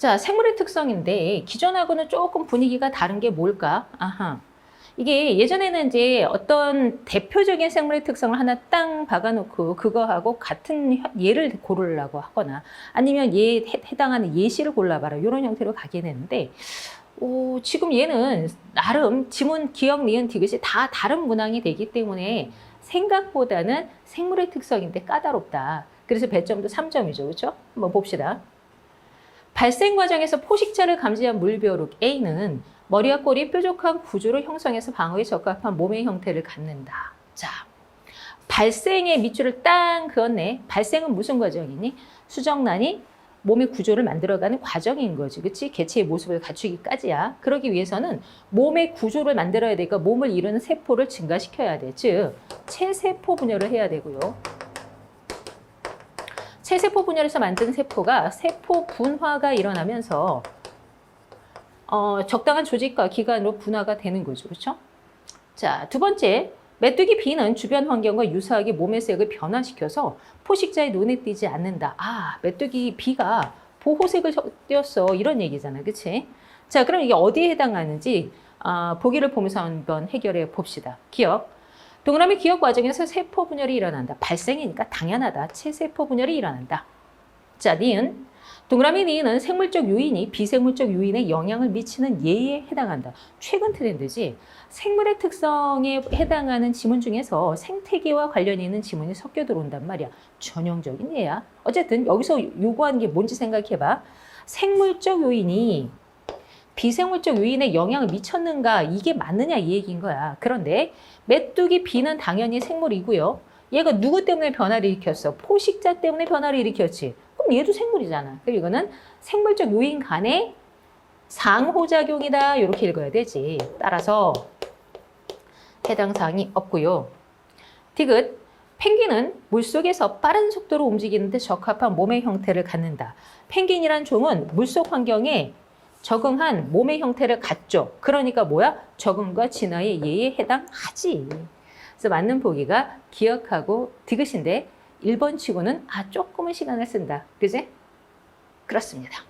자, 생물의 특성인데 기존하고는 조금 분위기가 다른 게 뭘까? 아하. 이게 예전에는 이제 어떤 대표적인 생물의 특성을 하나 땅 박아놓고 그거하고 같은 혀- 예를 고르려고 하거나 아니면 얘 해- 해당하는 예시를 골라봐라 이런 형태로 가게 되는데 오, 지금 얘는 나름 지문, 기억, 니은, 디귿이 다 다른 문항이 되기 때문에 생각보다는 생물의 특성인데 까다롭다. 그래서 배점도 3점이죠. 그렇죠? 한번 봅시다. 발생 과정에서 포식자를 감지한 물벼룩 A는 머리와 꼬리 뾰족한 구조를 형성해서 방어에 적합한 몸의 형태를 갖는다. 자, 발생의 밑줄을 딱 그었네. 발생은 무슨 과정이니? 수정란이 몸의 구조를 만들어가는 과정인 거지. 그치? 개체의 모습을 갖추기까지야. 그러기 위해서는 몸의 구조를 만들어야 되니까 몸을 이루는 세포를 증가시켜야 돼. 즉, 체세포 분열을 해야 되고요. 체세포 분열에서 만든 세포가 세포 분화가 일어나면서 어, 적당한 조직과 기관으로 분화가 되는 거죠. 그렇죠? 자, 두 번째. 메뚜기 B는 주변 환경과 유사하게 몸의 색을 변화시켜서 포식자의 눈에 띄지 않는다. 아, 메뚜기 B가 보호색을 저- 띄었어. 이런 얘기잖아. 그치? 자, 그럼 이게 어디에 해당하는지 아, 보기를 보면서 한번 해결해 봅시다. 기억. 동그라미 기억 과정에서 세포 분열이 일어난다. 발생이니까 당연하다. 체세포 분열이 일어난다. 자, 니은. 동그라미 니은은 생물적 요인이 비생물적 요인에 영향을 미치는 예에 해당한다. 최근 트렌드지. 생물의 특성에 해당하는 지문 중에서 생태계와 관련이 있는 지문이 섞여 들어온단 말이야. 전형적인 예야. 어쨌든 여기서 요구하는 게 뭔지 생각해봐. 생물적 요인이 비생물적 요인에 영향을 미쳤는가 이게 맞느냐 이 얘기인 거야. 그런데 메뚜기 B는 당연히 생물이고요. 얘가 누구 때문에 변화를 일으켰어? 포식자 때문에 변화를 일으켰지. 그럼 얘도 생물이잖아. 그리고 이거는 생물적 요인 간의 상호작용이다. 이렇게 읽어야 되지. 따라서 해당 사항이 없고요. 디귿 펭귄은 물속에서 빠른 속도로 움직이는데 적합한 몸의 형태를 갖는다. 펭귄이란 종은 물속 환경에 적응한 몸의 형태를 갖죠. 그러니까 뭐야? 적응과 진화의 예에 해당하지. 그래서 맞는 보기가 기억하고 디귿인데 1번 치고는 아 조금은 시간을 쓴다. 그지? 그렇습니다.